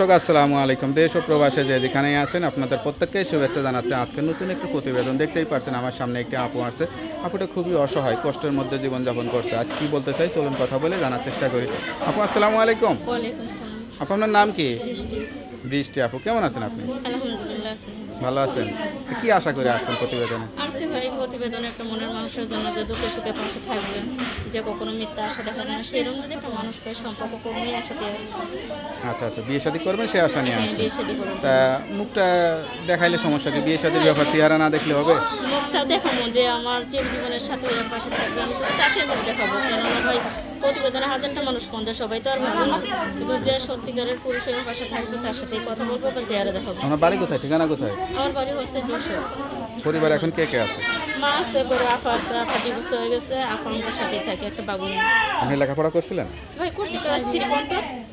দর্শক আসসালামু আলাইকুম। দেশ ও প্রবাসে যে যেখানেই আছেন আপনাদের প্রত্যেককেই শুভেচ্ছা জানাচ্ছে। আজকে নতুন একটি প্রতিবেদন দেখতেই পারছেন আমার সামনে একটি আপু আছে। আপুটা খুবই অসহায় কষ্টের মধ্যে জীবনযাপন করছে। আজ কি বলতে চাই চলুন কথা বলে জানার চেষ্টা করি। আপু আসসালামু আলাইকুম। আপু আপনার নাম কি? বৃষ্টি। আপু কেমন আছেন আপনি? ভালো আছেন? কি আশা করে আসছেন প্রতিবেদনে? আসছি ভাই প্রতিবেদনে একটা মনের মানুষের জন্য যে দুঃখে সুখে পাশে থাকবেন যে কখনো মিথ্যা আশা দেখাবে না সেরকম যদি একটা মানুষ সম্পর্ক কমিয়ে আসাতে আচ্ছা আচ্ছা বিয়ে শাদী করবেন সে আশা নিয়ে হ্যাঁ আসছেন? তা মুখটা দেখাইলে সমস্যা কি? বিয়ে শাদীর ব্যাপার চেহারা না দেখলে হবে? মুখটা দেখাবো যে আমার যে জীবনের সাথে পাশে থাকবে আমি সেটা তাকে দেখাবো। কেননা ভাই প্রতিবেদনে হাজারটা মানুষ কন্দে সবাই তো আর ভালো না। কিন্তু যে সত্যিকারের পুরুষের পাশে থাকবে তার সাথে কথা বলব বা চেয়ারে দেখাবো আমার বাড়ি কোথায়? ঠিকানা কোথায়? আমার বাড়ি হচ্ছে যশোর। পরিবার এখন কে কে আছে? মা আছে বড় আপা আছে আপা ডিভোর্স হয়ে গেছে আপা আমাদের সাথেই থাকে একটা বাবু আপনি লেখাপড়া করছিলেন? ভাই করছি ক্লাস থ্রি পর্যন্ত।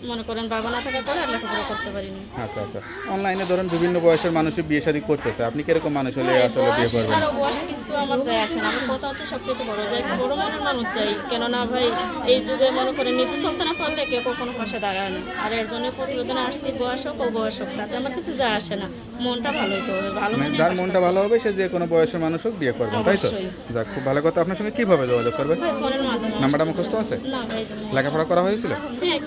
মনে করেন বাবা না থাকার পরে আর লেখাপড়া করতে পারিনি। আচ্ছা আচ্ছা। অনলাইনে ধরুন বিভিন্ন বয়সের মানুষই বিয়ে শাদী করতেছে। আপনি কীরকম মানুষ হলে আসলে বিয়ে করবেন? আর বয়স কিছু আমার যায় আসে না। আমার কথা হচ্ছে সবচেয়ে বড় যায় বড় মনের মানুষ চাই কেননা ভাই এই যুগে মনে করেন নিজে চলতে না পারলে কেউ কখনো পাশে দাঁড়ায় না। আর এর জন্য প্রতিবেদনে আসছি বয়স হোক ও বয়স হোক তাতে আমার কিছু যায় আসে না। মনটা ভালো মানে যার মনটা ভালো হবে সে যে কোনো বয়সের মানুষ হোক বিয়ে করবেন তাই তো? যাক খুব ভালো কথা। আপনার সঙ্গে কীভাবে যোগাযোগ করবেন মাধ্যমে। নাম্বারটা মুখস্থ আছে? লেখাপড়া করা হয়েছিল? হ্যাঁ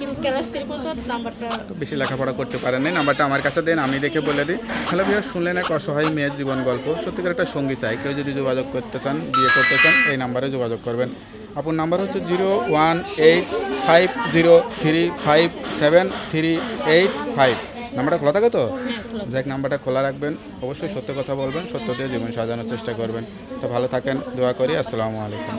তো বেশি লেখাপড়া করতে পারেন নাই। নাম্বারটা আমার কাছে দেন আমি দেখে বলে দিই। হ্যালো বিয়ে শুনলেন এক অসহায় মেয়ের জীবন গল্প। সত্যিকার একটা সঙ্গী চাই। কেউ যদি যোগাযোগ করতে চান বিয়ে করতে চান এই নাম্বারে যোগাযোগ করবেন। আপনার নাম্বার হচ্ছে zero one eight five zero three five seven three eight five. নাম্বারটা খোলা থাকে তো? যাই খোলা যাক নাম্বারটা খোলা রাখবেন। অবশ্যই সত্য কথা বলবেন সত্য দিয়ে জীবন সাজানোর চেষ্টা করবেন। তো ভালো থাকেন দোয়া করি আসসালামু আলাইকুম।